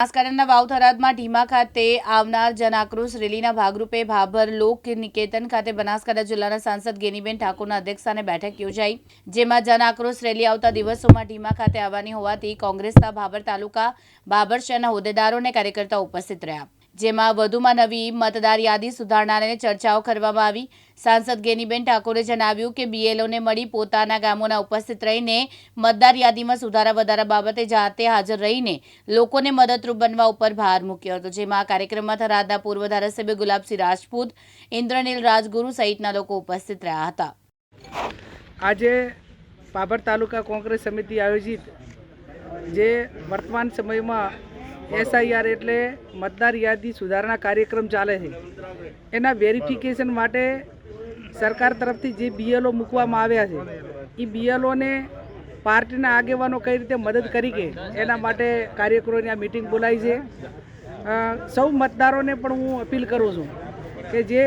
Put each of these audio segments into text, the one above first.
બનાસકાંઠાના વાવ થરાદમાં ઢીમા ખાતે આવનાર જન આક્રોશ રેલીના ભાગરૂપે ભાભર લોક નિકેતન ખાતે બનાસકાંઠા જિલ્લાના સાંસદ ગેનીબેન ઠાકોરના અધ્યક્ષસ્થાને બેઠક યોજાઈ. જેમાં જન આક્રોશ રેલી આવતા દિવસોમાં ઢીમા ખાતે આવવાની હોવાથી કોંગ્રેસના ભાભર તાલુકા ભાભર શહેરના હોદ્દેદારો અને કાર્યકર્તાઓ ઉપસ્થિત રહ્યા. જેમાં વધુમાં નવી મતદાર યાદી સુધારણાને ચર્ચાઓ કરવામાં આવી. સાંસદ ગેનીબેન ઠાકોરે જણાવ્યું કે બીએલઓને મળી પોતાના ગામોના ઉપસ્થિત રહીને મતદાર યાદીમાં સુધારા વધારા બાબતે જાતે હાજર રહીને લોકોને મદદરૂપ બનવા ઉપર ભાર મૂક્યો હતો. જેમાં આ કાર્યક્રમમાં થરાદના પૂર્વ ધારાસભ્ય ગુલાબસિંહ રાજપૂત, ઇન્દ્રનીલ રાજગુરુ સહિતના લોકો ઉપસ્થિત રહ્યા હતા. આજે પાભર તાલુકા કોંગ્રેસ સમિતિ આયોજિત જે વર્તમાન સમયમાં એસઆઈઆર એટલે મતદાર યાદી સુધારણા કાર્યક્રમ ચાલે છે. એના વેરિફિકેશન માટે સરકાર તરફથી જે બીએલઓ મૂકવામાં આવ્યા છે એ બીએલઓને પાર્ટીના આગેવાનો કઈ રીતે મદદ કરી કે? એના માટે કાર્યકરોની આ મિટિંગ બોલાવી છે. સૌ મતદારોને પણ હું અપીલ કરું છું કે જે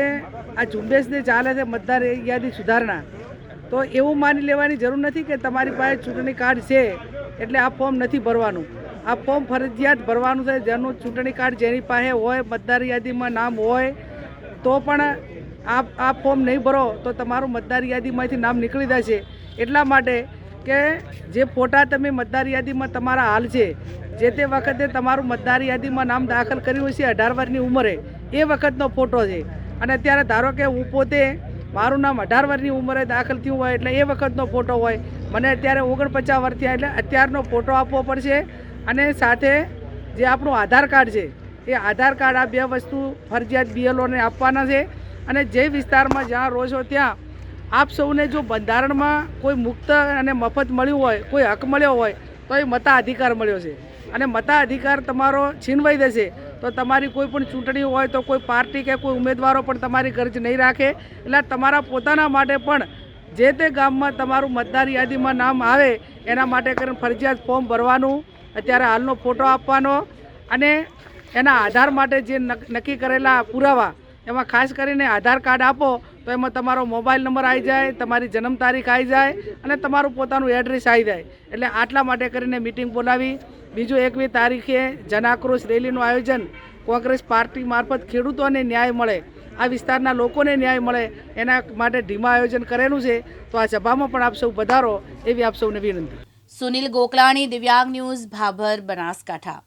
આ ઝુંબેશને ચાલે છે મતદાર યાદી સુધારણા, તો એવું માની લેવાની જરૂર નથી કે તમારી પાસે ચૂંટણી કાર્ડ છે, એટલે આ ફોર્મ નથી ભરવાનું. આ ફોર્મ ફરજિયાત ભરવાનું છે. જેનું ચૂંટણી કાર્ડ જેની પાસે હોય, મતદાર યાદીમાં નામ હોય, તો પણ આ આ ફોર્મ નહીં ભરો તો તમારું મતદાર યાદીમાંથી નામ નીકળી જશે. એટલા માટે કે જે ફોટા તમે મતદાર યાદીમાં તમારા હાલ છે, જે તે વખતે તમારું મતદાર યાદીમાં નામ દાખલ કર્યું છે અઢાર વર્ષની ઉંમરે, એ વખતનો ફોટો છે. અને અત્યારે ધારો કે હું પોતે મારું નામ અઢાર વર્ષની ઉંમરે દાખલ થયું હોય, એટલે એ વખતનો ફોટો હોય. મને અત્યારે ઓગણપચાસ વર્ષ થયા, એટલે અત્યારનો ફોટો આપવો પડશે. અને સાથે જે આપણું આધાર કાર્ડ છે, એ આધાર કાર્ડ આ બે વસ્તુ ફરજિયાત બીએલઓને આપવાના છે. અને જે વિસ્તારમાં જ્યાં રહો છો ત્યાં આપ સૌને જો બંધારણમાં કોઈ મુક્ત અને મફત મળ્યું હોય, કોઈ હક મળ્યો હોય, તો એ મતાધિકાર મળ્યો છે. અને મતાધિકાર તમારો છીનવાઈ દેશે, તો તમારી કોઈ પણ ચૂંટણી હોય તો કોઈ પાર્ટી કે કોઈ ઉમેદવારો પણ તમારી ગરજ નહીં રાખે. એટલે તમારા પોતાના માટે પણ જે તે ગામમાં તમારું મતદાર યાદીમાં નામ આવે, એના માટે કરીને ફરજિયાત ફોર્મ ભરવાનું અત્યારે હાલનો ફોટો આપવાનો અને એના આધાર માટે જે નક- નક્કી કરેલા પુરાવા, એમાં ખાસ કરીને આધાર કાર્ડ આપો, તો એમાં તમારો મોબાઈલ નંબર આવી જાય, તમારી જન્મ તારીખ આવી જાય અને તમારું પોતાનું એડ્રેસ આવી જાય. એટલે આટલા માટે કરીને મિટિંગ બોલાવી. બીજું એકવી તારીખે જનાક્રોશ રેલીનું આયોજન. કોંગ્રેસ પાર્ટી મારફત ખેડૂતોને ન્યાય મળે. આ વિસ્તારના લોકોને ન્યાય મળે. એના માટે ધીમા આયોજન કરેલું છે. તો આ સભામાં પણ આપ સૌ વધારો એવી આપ સૌને વિનંતી. સુનિલ ગોકલાણી દિવ્યાંગ ન્યૂઝ ભાભર બનાસકાંઠા.